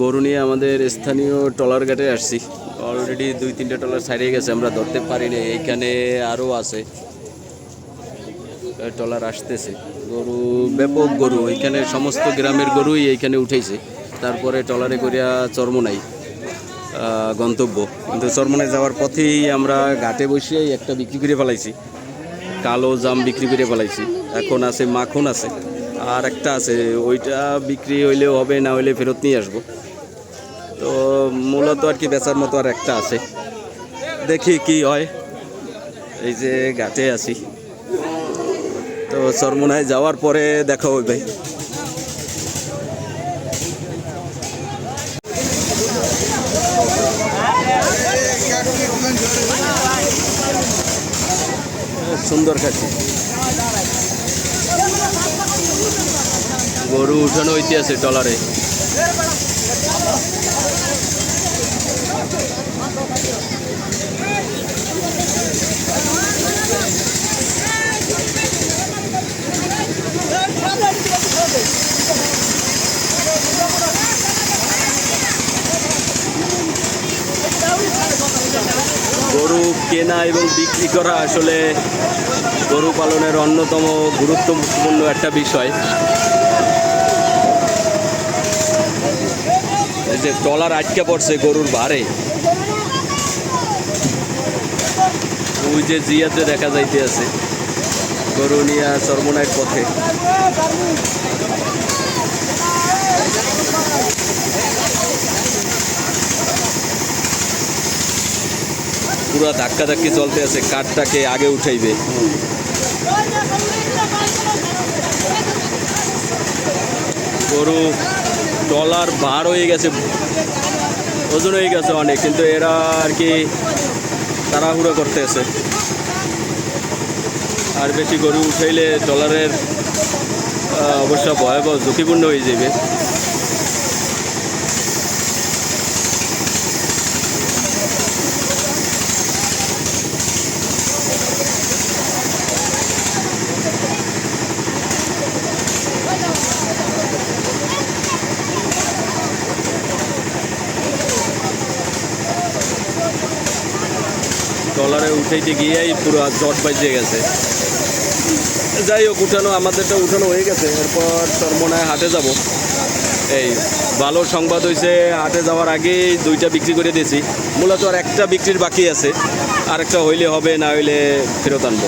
গরু নিয়ে আমাদের স্থানীয় টলার ঘাটে আসছি। অলরেডি দুই, তিনটা টলার সাইডে গেছে, আমরা ধরতে পারিনি এইখানে আরও আছে। টলার আসতেছে। গরু, ব্যাপক গরু। এখানে সমস্ত গ্রামের গরুই এইখানে উঠেছে। তারপরে টলারে করিয়া চর্মনাই গন্তব্য। কিন্তু চর্মনায় যাওয়ার পথেই আমরা ঘাটে বসেই একটা বিক্রি করে ফেলাইছি। কালো জাম বিক্রি করে ফেলাইছি। এখন আছে, মাখন আছে। আর একটা আছে, ওইটা বিক্রি হইলেও হবে, না হইলে ফেরত নিয়ে আসব। তো মূলত আর কি বেচার মতো আর একটা আছে। দেখি কি হয়। এই যে ঘাটে আছি। তো চরমোনায় যাওয়ার পরে দেখা হবে সুন্দর খাচ্ছি গরু উঠানো হইতে আছে টলারে গরু কেনা এবং বিক্রি করা আসলে গরু পালনের অন্যতম গুরুত্বপূর্ণ একটা বিষয়। যে টলার আটকে পড়ছে গরুর ভারে ওই যে জিয়াতে দেখা যাইতে আছে। গরু নিয়ে চর্মনায়ের পথে। পুরা ধাক্কা ধাক্কি চলতে আছে, কাঠটাকে আগে উঠাইবে। গরু ডলার বার হয়ে গেছে, ওজন হয়ে গেছে অনেক, কিন্তু এরা আর কি তাড়াহুড়ো করতেছে। আর বেশি গরু উঠাইলে ডলারের অবশ্য ভয়াবহ, ঝুঁকিপূর্ণ হয়ে যাবে। ডলারে উঠাইতে গিয়েই পুরো জট বাজিয়ে গেছে। যাই হোক, উঠানো আমাদেরটা উঠানো হয়ে গেছে। এরপর তোর মনে হয় হাটে যাব। এই ভালো সংবাদ হয়েছে হাটে যাওয়ার আগেই দুইটা বিক্রি করে দিয়েছি। মূলত আর একটা বিক্রির বাকি আছে। আরেকটা হইলে হবে, না হইলে ফেরত আনব।